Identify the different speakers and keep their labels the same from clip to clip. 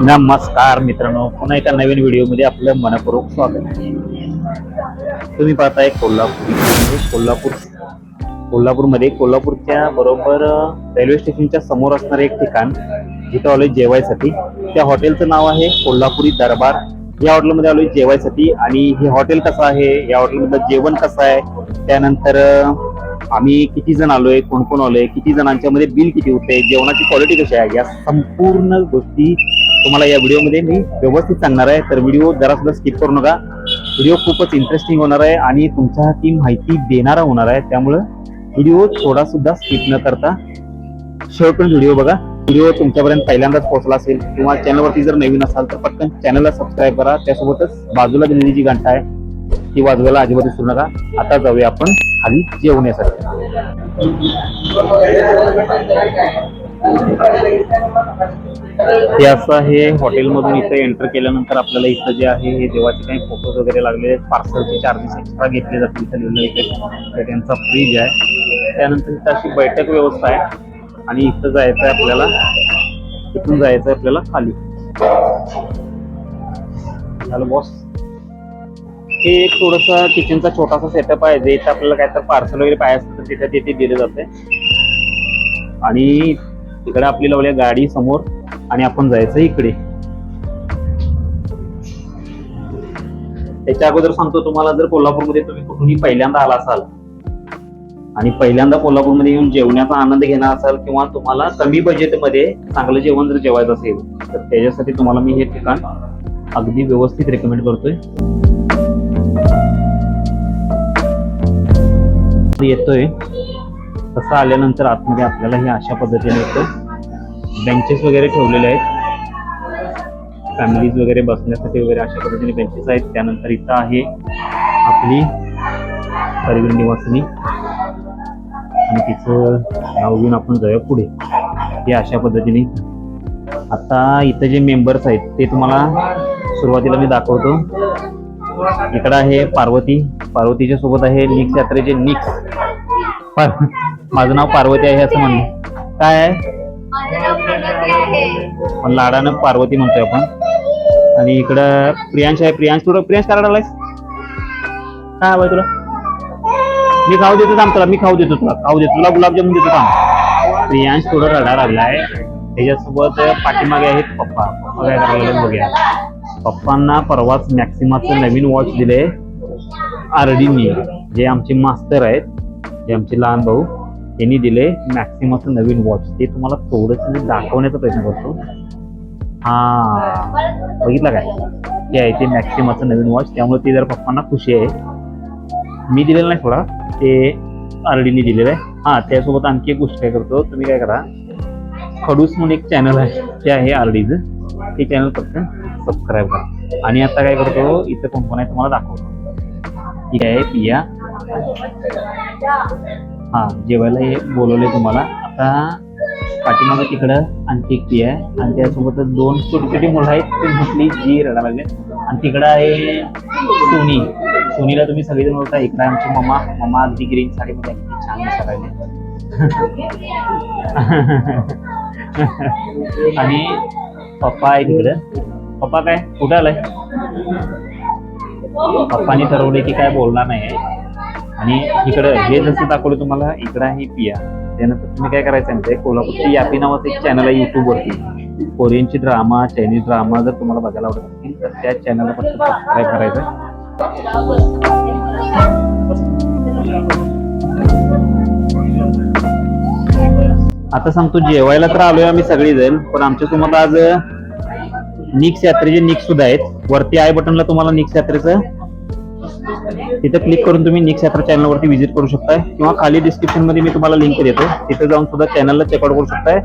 Speaker 1: नमस्कार मित्रांनो पुन्हा एका नवीन व्हिडिओमध्ये आपलं मनपूर्वक स्वागत तुम्ही पाहताय कोल्हापूर कोल्हापूर कोल्हापूरमध्ये कोल्हापूरच्या बरोबर रेल्वे स्टेशनच्या समोर असणारे एक ठिकाण जिथं आलोय जेवायसाठी. त्या हॉटेलचं नाव आहे कोल्हापुरी दरबार. या हॉटेलमध्ये आलोय जेवायसाठी आणि हे हॉटेल कसं आहे या हॉटेलमधलं जेवण कसं आहे त्यानंतर आम्ही किती जण आलोय कोण कोण आलोय किती जणांच्या मध्ये बिल किती होते जेवणाची क्वालिटी कशी आहे या संपूर्ण गोष्टी तुम्हाला या व्हिडिओमध्ये मी व्यवस्थित सांगणार आहे. तर व्हिडिओ जरा सुद्धा स्किप करू नका. व्हिडिओ खूपच इंटरेस्टिंग होणार आहे आणि तुमच्यासाठी माहिती देणारा होणार आहे. त्यामुळं व्हिडिओ थोडा सुद्धा स्किप न करता शेवटपर्यंत व्हिडिओ बघा. व्हिडिओ तुमच्यापर्यंत पहिल्यांदाच पोहोचला असेल किंवा चॅनलवरती जर नवीन असाल तर पटकन चॅनलला सबस्क्राईब करा. त्यासोबतच बाजूला दिलेली जी घंटा आहे ती वाजवायला अजिबात विसरू नका. आता जाऊया आपण खाली जेवण्यासाठी. हे असं आहे हॉटेलमधून इथं एंटर केल्यानंतर आपल्याला इथं जे आहे हे देवाचे काही फोटोज वगैरे लागले आहेत. पार्सलचे चार्जेस एक्स्ट्रा घेतले जातील इथं लिहिलं इथे त्यांचा फ्रीज आहे. त्यानंतर इथं अशी बैठक व्यवस्था आहे. आणि इथं जायचं आहे आपल्याला इथून जायचं आहे आपल्याला खाली. झालं बॉस हे एक थोडस किचनचा छोटासा सेटअप आहे. जे इथं आपल्याला काय तर पार्सल वगैरे पाहिजे असतं तर तिथे तिथे दिलं जाते आणि तिकडे आपली लावली गाडी समोर. आणि आपण जायचं इकडे. त्याच्या अगोदर सांगतो तुम्हाला जर कोल्हापूरमध्ये तुम्ही कुठूनही पहिल्यांदा आला असाल आणि पहिल्यांदा कोल्हापूरमध्ये येऊन जेवण्याचा आनंद घेणार असाल किंवा तुम्हाला कमी बजेटमध्ये चांगलं जेवण जर जेवायचं असेल तर त्याच्यासाठी तुम्हाला मी हे ठिकाण अगदी व्यवस्थित रेकमेंड करतोय. येतोय. तसं आल्यानंतर आतमध्ये आपल्याला हे अशा पद्धतीने येतं बेंचेस वगैरे ठेवलेले आहेत. फॅमिलीज वगैरे बसण्यासाठी वगैरे अशा पद्धतीने बेंचेस आहेत. त्यानंतर इथं आहे आपली परिवीर निवासिनी. आणि तिचं नाव घेऊन आपण जाऊया पुढे. हे अशा पद्धतीने. आता इथं जे मेंबर्स आहेत ते तुम्हाला सुरुवातीला मी दाखवतो. इकडं आहे पार्वती. पार्वतीच्या सोबत आहे निक्स यात्रेचे निक्स. माझं नाव पार्वती आहे असं म्हणणं. काय आहे? पण लाडानं पार्वती म्हणतोय आपण. आणि इकडं प्रियांश आहे. प्रियांश तुला प्रियांश काय रडायलायस काय हवंय तुला? मी खाऊ देतो थांब तुला. मी खाऊ देतो तुला. खाऊ देतो. तुला गुलाबजामुन देतो थांब. प्रियांश थोडं रडा लागलाय. त्याच्यासोबत पाठीमागे आहेत पप्पा. पप्पा काय करायला बघूया. पप्पांना परवाच मॅक्सिमाचं नवीन वॉच दिले आरडीनी जे आमचे मास्तर आहेत जे आमचे लहान भाऊ त्यांनी दिले मॅक्सिमाचं नवीन वॉच. ते तुम्हाला थोडंसं मी दाखवण्याचा प्रयत्न करतो. हा. बघितलं काय? ते आहे ते मॅक्सिमाचं नवीन वॉच. त्यामुळे ते जर पप्पांना खुशी आहे. मी दिलेलं नाही थोडा ते आरडीनी दिलेलं आहे. हा त्यासोबत आणखी एक गोष्ट काय करतो तुम्ही काय करा. खडूस म्हणून एक चॅनल आहे ते आहे आरडीचं. ते चॅनल फक्त सबस्क्राईब करा. आणि आता काय करतो इथं कोण कोण आहे तुम्हाला दाखवतो. ठीक आहे पिया. हा जेवायला हे बोलवले तुम्हाला. आता पाठीमागे तिकडं आणखी एक पिया आहे. आणि त्यासोबतच दोन छोटी छोटी मुलं आहेत. ती म्हटली जी रडा लागले. आणि तिकडं आहे सोनी. सोनीला तुम्ही सगळेजण बोलता इकडं आमची मम्मा. मम्मा अगदी ग्रीन साडीमध्ये अगदी छान दिसायला आणि पप्पा आहे तिकडं पप्पा काय? कुठे आलाय? पप्पानी ठरवले की काय बोलणार नाही आहे आणि इकडं हे जसं दाखवलं तुम्हाला इकडं आहे पिया. त्यानंतर तुम्ही काय करायचं म्हणजे कोल्हापूरची यापी नावाचं एक चॅनल आहे युट्यूबवरती कोरियनची ड्रामा चायनीज ड्रामा जर तुम्हाला बघायला आवडत असतील तर त्या चॅनलला फक्त सबस्क्राईब करायचं आता सांगतो जेवायला तर आलोय आम्ही सगळेजण पण आमच्या तुम्हाला आज निक्स यात्रेचे निक्स सुद्धा आहेत. वरती आय बटनला तुम्हाला निक्स यात्रेचं तिथं क्लिक करून तुम्ही निक्स यात्रा चॅनलवरती व्हिजिट करू शकताय. किंवा खाली डिस्क्रिप्शनमध्ये मी तुम्हाला लिंक देतो. तिथे जाऊन सुद्धा चॅनलला चेकआउट करू शकताय.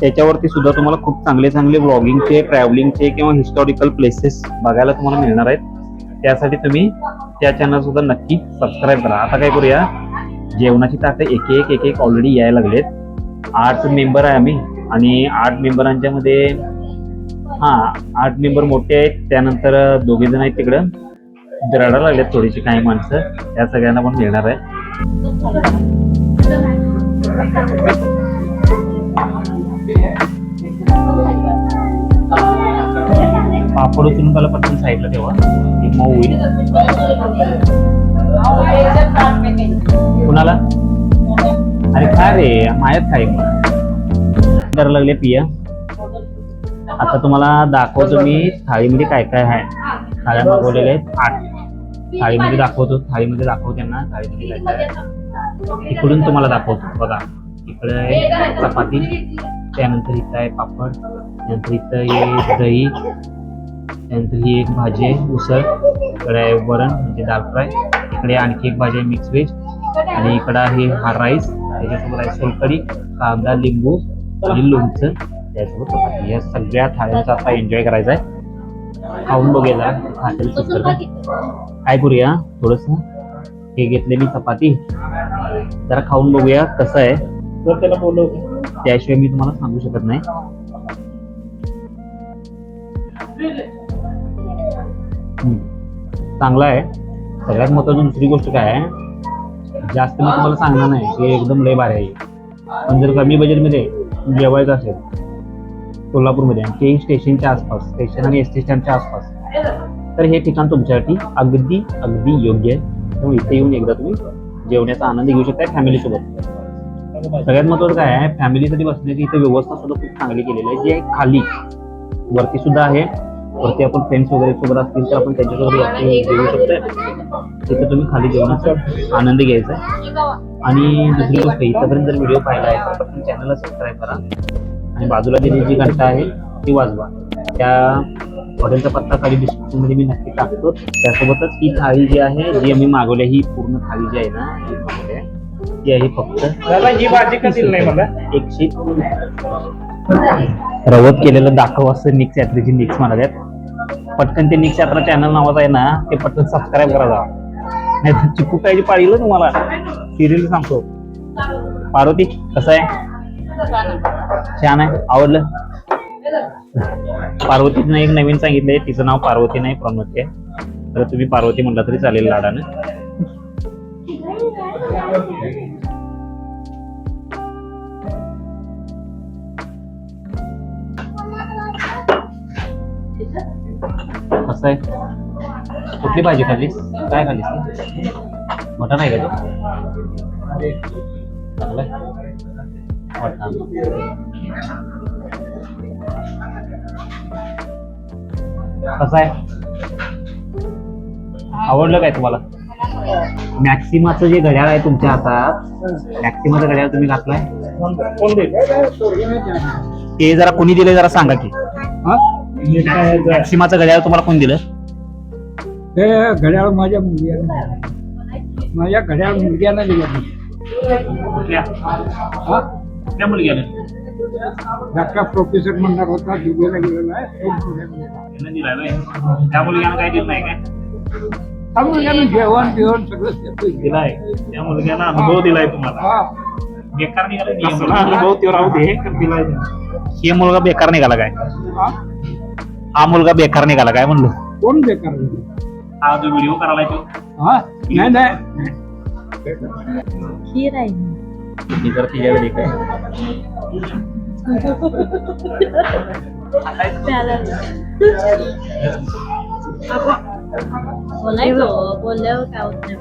Speaker 1: त्याच्यावरती सुद्धा तुम्हाला खूप चांगले चांगले ब्लॉगिंगचे ट्रॅव्हलिंगचे किंवा हिस्टॉरिकल प्लेसेस बघायला तुम्हाला मिळणार आहेत. त्यासाठी तुम्ही त्या चॅनल सुद्धा नक्की सबस्क्राईब करा. आता काय करूया? जेवणाची ताटं एक एक एक एक ऑलरेडी यायला लागलेत. आठ मेंबर आहे आम्ही. आणि आठ मेंबरांच्या मध्ये हा आठ मेंबर मोठे आहेत. त्यानंतर दोघे जण आहेत तिकडं. रडायला लागलेत थोडीशी काही माणसं. त्या सगळ्यांना पण मिळणार आहे. पापड उचलून त्याला पटकन साईडला ठेवा. मऊ होईल. कुणाला? अरे काय रे मायात काय करायला लागले पिया. आता तुम्हाला दाखवतो मी थाळीमध्ये काय काय आहे. थाळ्या मागवलेल्या आहेत. आठ. थाळीमध्ये दाखवतो. थाळीमध्ये दाखवतो त्यांना. थाळीमध्ये काय काय आहे. इकडून तुम्हाला दाखवतो. बघा. इकडे आहे चपाती. त्यानंतर इथं आहे पापड. त्यानंतर इथं आहे दही. त्यानंतर ही एक भाजी आहे उसळ. इकडे आहे वरण म्हणजे दाल फ्राय. इकडे आणखी एक भाजी आहे मिक्स व्हेज. आणि इकडं आहे हा राईस. त्याच्यासोबत आहे सोलकडी कांदा लिंबू आणि लोणचं. त्यासोबत चपाती. या सगळ्या थाळ्यांचा आता एन्जॉय करायचा आहे खाऊन बघूया जरा. खातेल काय करूया? थोडस हे घेतले मी चपाती. जरा खाऊन बघूया कसं आहे. तर त्याला बोलव. त्याशिवाय मी तुम्हाला सांगू शकत नाही. चांगला आहे. सगळ्यात महत्वाची दुसरी गोष्ट काय आहे? जास्त मी तुम्हाला सांगणार नाही. की एकदम लय भारी आहे. पण जर कमी बजेटमध्ये जेवायचं असेल सोलापूरमध्ये आणि तेही स्टेशनच्या आसपास स्टेशन आणि एस टी स्टँडच्या आसपास. तर हे ठिकाण तुमच्यासाठी अगदी अगदी योग्य आहे. त्यामुळे इथे येऊन एकदा तुम्ही जेवण्याचा आनंद घेऊ शकता फॅमिलीसोबत. सगळ्यात महत्वाचं काय आहे फॅमिलीसाठी बसण्याची इथे व्यवस्था सुद्धा खूप चांगली केलेली आहे. जी आहे खाली. वरती सुद्धा आहे. वरती आपण फ्रेंड्स वगैरे सोबत असतील तर आपण त्यांच्यासोबत घेऊ शकतो तिथे तुम्ही खाली जेवणाचा आनंद घ्यायचा आणि दुसरी गोष्ट इथपर्यंत जर व्हिडिओ पाहिला आहे तर आपण चॅनलला सबस्क्राईब करा. आणि बाजूला दिलेली जी घंटा आहे ती वाजवा. त्या हॉटेलचा पत्ता खाली डिस्क्रिप्शनमध्ये मी नक्की टाकतो. त्यासोबतच ही थाळी जी आहे जी आम्ही मागवली ही पूर्ण थाळी जी आहे ना मागवली आहे. ती आहे फक्त
Speaker 2: दिली
Speaker 1: एकशे रवत केलेलं दाखव असं निक्स यात्रेची निक्स म्हणाल्यात पटकन ते निक्स यात्रा चॅनल नावाचं आहे ना ते पटकन सबस्क्राईब करा जा नाही चिकू कायची पाळीलं तुम्हाला. सिरियल सांगतो. पार्वती कसं आहे? छान आहे. आवडलं? पार्वतीनं एक नवीन सांगितलंय. तिचं नाव पार्वती नाही प्रमोद आहे. तर तुम्ही पार्वती म्हणला तरी चालेल लाडानं. कसं आहे? कुठली भाजी खाल्लीस? काय खाल्लीस मटण आहे का ते? चांगलं आहे? कसं आहे? आवडलं काय तुम्हाला? मॅक्सिमाचं जे घड्याळ आहे तुमच्या हातात मॅक्सिमाचं घड्याळ तुम्ही घातलाय? ते जरा कोणी दिले जरा सांगा की. मॅक्सिमाचं घड्याळ तुम्हाला कोण दिलं?
Speaker 3: हे घड्याळ माझ्या मुलग्याला माझ्या घड्याळ मुलग्याला दिलं. हा
Speaker 1: कुठल्या मुलग्याने.
Speaker 3: धाकटा प्रोफेसर म्हणणार होता दिल्लीला गेलेला आहे. तो.
Speaker 1: त्यानं दिलाय व्हय? त्या मुलग्यानं काय दिलं नाही काय?
Speaker 3: त्या मुलग्यानं जेवण बिवण सगळं देतोय.
Speaker 2: दिलाय. त्या मुलग्यानं अनुभव दिलाय तुम्हाला.
Speaker 3: हा.
Speaker 1: बेकार निघाला नाही
Speaker 2: कसला अनुभव तो राहू दे पण दिलाय त्यानं.
Speaker 1: हे मुलगा बेकार निघाला काय?
Speaker 3: हा?
Speaker 1: हा मुलगा बेकार निघाला काय म्हणलो?
Speaker 3: कोण बेकार झालं?
Speaker 1: हा जो व्हिडिओ करायला तो.
Speaker 3: हा? नाही नाही.
Speaker 4: खीर आहे.
Speaker 1: मी जर तिच्याकडे काय
Speaker 4: बोलायचं बोलल्यावर काय होत नाही?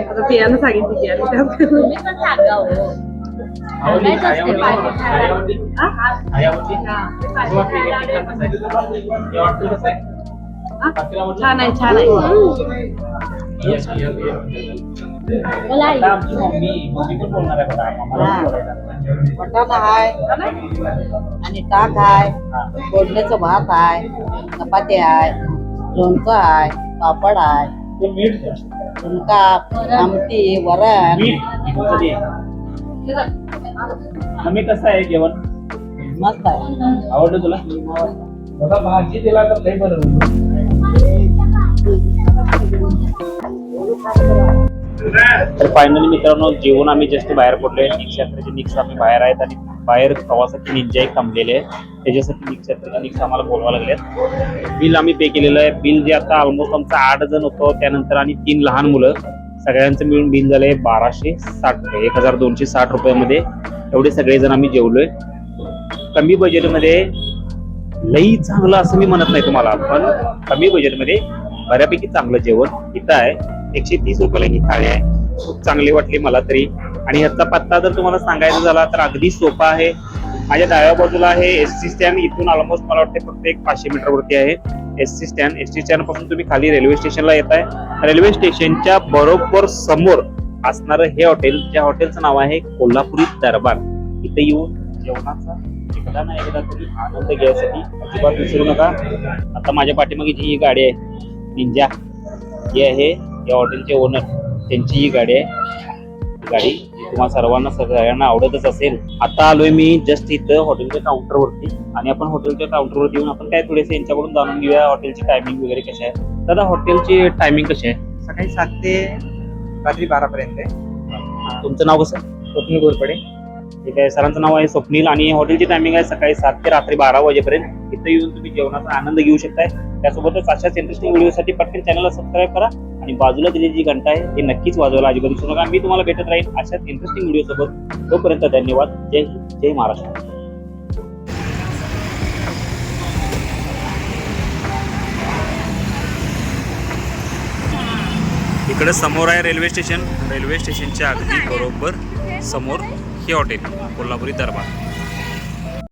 Speaker 5: आता पियानं सांगितलं की आणि त्यात
Speaker 4: तुम्ही पण सांगा हो?
Speaker 1: हे?
Speaker 5: छान आहे छान आहे.
Speaker 4: आई.
Speaker 1: आता आमची मम्मी मम्मी पण बोलणार आहे बघा आम्हाला पण बोलायचं.
Speaker 6: मटण आहे आणि ताक आहे फोडणीचं भात आहे चपाती आहे लोणचं आहे पापड आहे
Speaker 2: ते मीठ द्या.
Speaker 6: झुणका आमटी वरण
Speaker 1: मीठ इकडचं दे. मम्मी कसं आहे जेवण
Speaker 6: मस्त आहे
Speaker 1: आवडलं तुला
Speaker 2: दादा भाजी दिला तर लय बरं होईल.
Speaker 1: तर फायनली मित्रांनो जेवण आम्ही जस्ट बाहेर पडलोय. निक्स यात्रेचे निक्स आम्ही बाहेर आहेत आणि बाहेर प्रवासाची निंजा एक थांबलेले आहे. त्याच्यासाठी निक्स यात्रेचे निक्स आम्हाला बोलवा लागले बिल आम्ही पे केलेलं आहे. बिल जे आता ऑलमोस्ट आमचं आठ जण होतो त्यानंतर आणि तीन लहान मुलं. सगळ्यांचं मिळून बिल झालंय बाराशे साठ रुपये एक हजार दोनशे साठ रुपयामध्ये. एवढे सगळेजण आम्ही जेवलोय. कमी बजेटमध्ये लई चांगलं असं मी म्हणत नाही तुम्हाला पण कमी बजेटमध्ये बऱ्यापैकी चांगलं जेवण इथं आहे. एकशे तीस रुपयाला ही थाळी आहे. खूप चांगली वाटली मला तरी. आणि ह्याचा पत्ता जर तुम्हाला सांगायचा झाला तर अगदी सोपा आहे. माझ्या डाव्या बाजूला आहे एस टी स्टँड. इथून ऑलमोस्ट मला वाटते फक्त एक पाचशे मीटर वरती आहे S T stand. S T स्टँडपासून तुम्ही खाली रेल्वे स्टेशनला येत आहे रेल्वे स्टेशनच्या बरोबर समोर असणारं हे हॉटेल ज्या हॉटेलचं नाव आहे कोल्हापुरी दरबार. इथे येऊन जेवणाचा एकदा ना एकदा तुम्ही आनंद घ्यायसाठी अजिबात विसरू नका. आता माझ्या पाठीमागे जी ही गाडी आहे निंजा ही आहे या हॉटेलचे ओनर त्यांची ही गाडी आहे. गाडी तुम्हाला सर्वांना सगळ्यांना आवडतच असेल. आता आलोय मी जस्ट इथं हॉटेलच्या काउंटरवरती आणि आपण हॉटेलच्या काउंटरवरती येऊन आपण काय थोडेसे यांच्याकडून जाणून घेऊया हॉटेलची टायमिंग वगैरे कशी आहे. दादा हॉटेलची टायमिंग कशी आहे?
Speaker 3: सकाळी सात ते रात्री बारा पर्यंत आहे
Speaker 1: तुमचं नाव कसं
Speaker 3: स्वप्नील गोरपडे
Speaker 1: ठीक आहे सरांचं नाव आहे स्वप्नील. आणि हॉटेलची टायमिंग आहे सकाळी सात ते रात्री बारा वाजेपर्यंत. इथं येऊन तुम्ही जेवणाचा आनंद घेऊ शकताय. त्यासोबतच अशाच इंटरेस्टिंग व्हिडिओसाठी पटकन चॅनलला सबस्क्राईब करा आणि बाजूला दिलेली जी घंटा आहे ती नक्कीच वाजवायला अजिबात विसरू नका. मी तुम्हाला भेटत राहील अशाच इंटरेस्टिंग व्हिडिओ सोबत तोपर्यंत धन्यवाद. जय हिंद. जय महाराष्ट्र. इकडे समोर आहे रेल्वे स्टेशन रेल्वे स्टेशनच्या अगदी बरोबर समोर हे हॉटेल कोल्हापुरी दरबार.